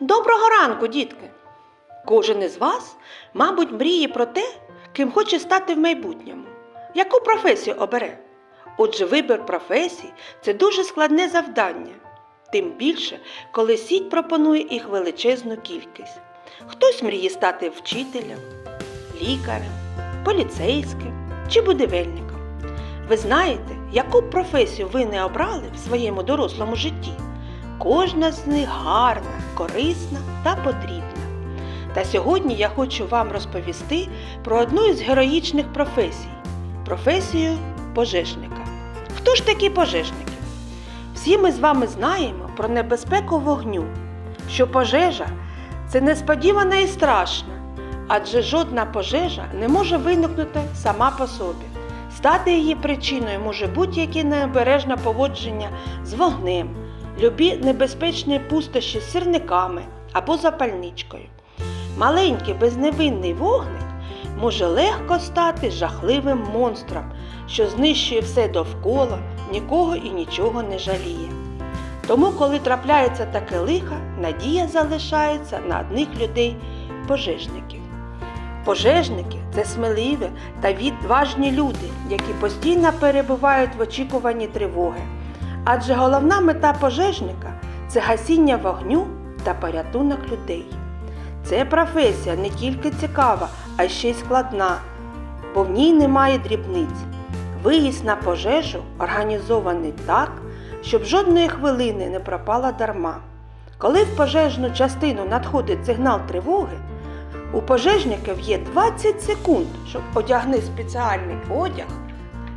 Доброго ранку, дітки! Кожен із вас, мабуть, мріє про те, ким хоче стати в майбутньому. Яку професію обере? Отже, вибір професії це дуже складне завдання, тим більше, коли сіть пропонує їх величезну кількість. Хтось мріє стати вчителем, лікарем, поліцейським чи будівельником. Ви знаєте, яку професію ви не обрали в своєму дорослому житті? Кожна з них гарна, корисна та потрібна. Та сьогодні я хочу вам розповісти про одну із героїчних професій професію пожежника. Хто ж такі пожежники? Всі ми з вами знаємо про небезпеку вогню, що пожежа це несподівана і страшна, адже жодна пожежа не може виникнути сама по собі. Стати її причиною може будь-яке необережне поводження з вогнем, любі небезпечні пустощі з сірниками або запальничкою. Маленький безневинний вогник може легко стати жахливим монстром, що знищує все довкола, нікого і нічого не жаліє. Тому, коли трапляється таке лихо, надія залишається на одних людей пожежників. Пожежники це сміливі та відважні люди, які постійно перебувають в очікуванні тривоги. Адже головна мета пожежника це гасіння вогню та порятунок людей. Це професія не тільки цікава, а ще й складна, бо в ній немає дрібниць. Виїзд на пожежу організований так, щоб жодної хвилини не пропала дарма. Коли в пожежну частину надходить сигнал тривоги, у пожежників є 20 секунд, щоб одягнути спеціальний одяг,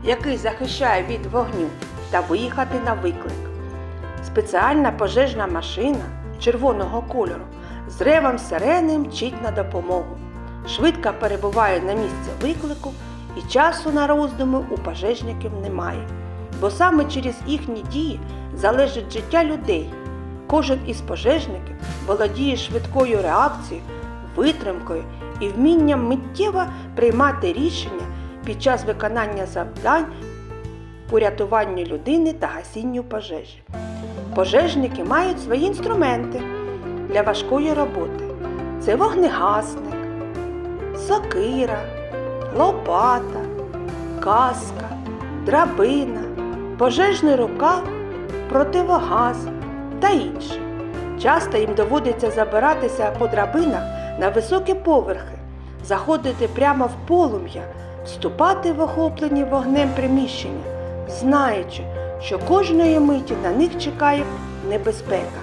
який захищає від вогню, та виїхати на виклик. Спеціальна пожежна машина червоного кольору з ревом сирени мчить на допомогу. Швидко перебуває на місце виклику і часу на роздуми у пожежників немає. Бо саме через їхні дії залежить життя людей. Кожен із пожежників володіє швидкою реакцією, витримкою і вмінням миттєво приймати рішення під час виконання завдань по рятуванню людини та гасінню пожежі. Пожежники мають свої інструменти для важкої роботи. Це вогнегасник, сокира, лопата, каска, драбина, пожежний рукав, противогаз та інше. Часто їм доводиться забиратися по драбинах на високі поверхи, заходити прямо в полум'я, вступати в охоплені вогнем приміщення, знаючи, що кожної миті на них чекає небезпека.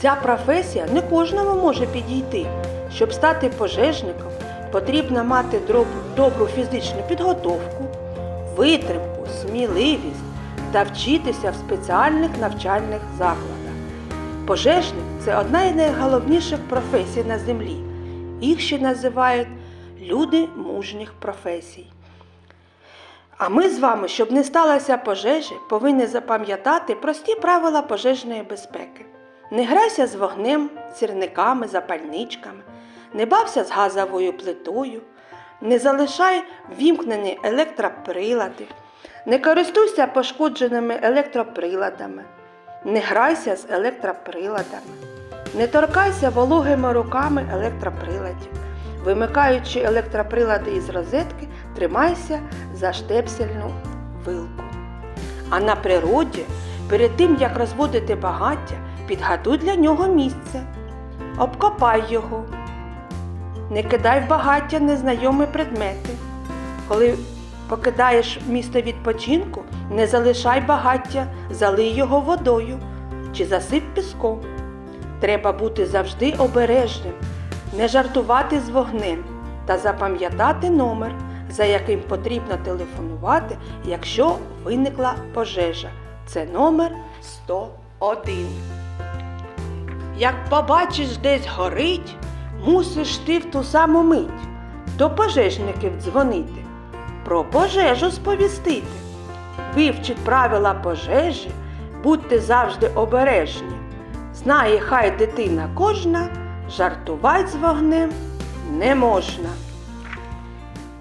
Ця професія не кожному може підійти. Щоб стати пожежником, потрібно мати добру фізичну підготовку, витримку, сміливість та вчитися в спеціальних навчальних закладах. Пожежник це одна із найголовніших професій на землі. Їх ще називають люди мужніх професій. А ми з вами, щоб не сталося пожежі, повинні запам'ятати прості правила пожежної безпеки. Не грайся з вогнем, сірниками, запальничками, не бався з газовою плитою, не залишай вімкнені електроприлади, не користуйся пошкодженими електроприладами, не грайся з електроприладами, не торкайся вологими руками електроприладів. Вимикаючи електроприлади із розетки, тримайся за штепсельну вилку. А на природі, перед тим як розводити багаття, підготуй для нього місце, обкопай його, не кидай в багаття незнайомі предмети. Коли покидаєш місце відпочинку, не залишай багаття, залий його водою чи засип піском. Треба бути завжди обережним, не жартувати з вогнем та запам'ятати номер, за яким потрібно телефонувати, якщо виникла пожежа. Це номер 101. Як побачиш десь горить, мусиш ти в ту саму мить до пожежників дзвонити, про пожежу сповістити. Вивчіть правила пожежі, будьте завжди обережні. Знає хай дитина кожна, жартувати з вогнем не можна.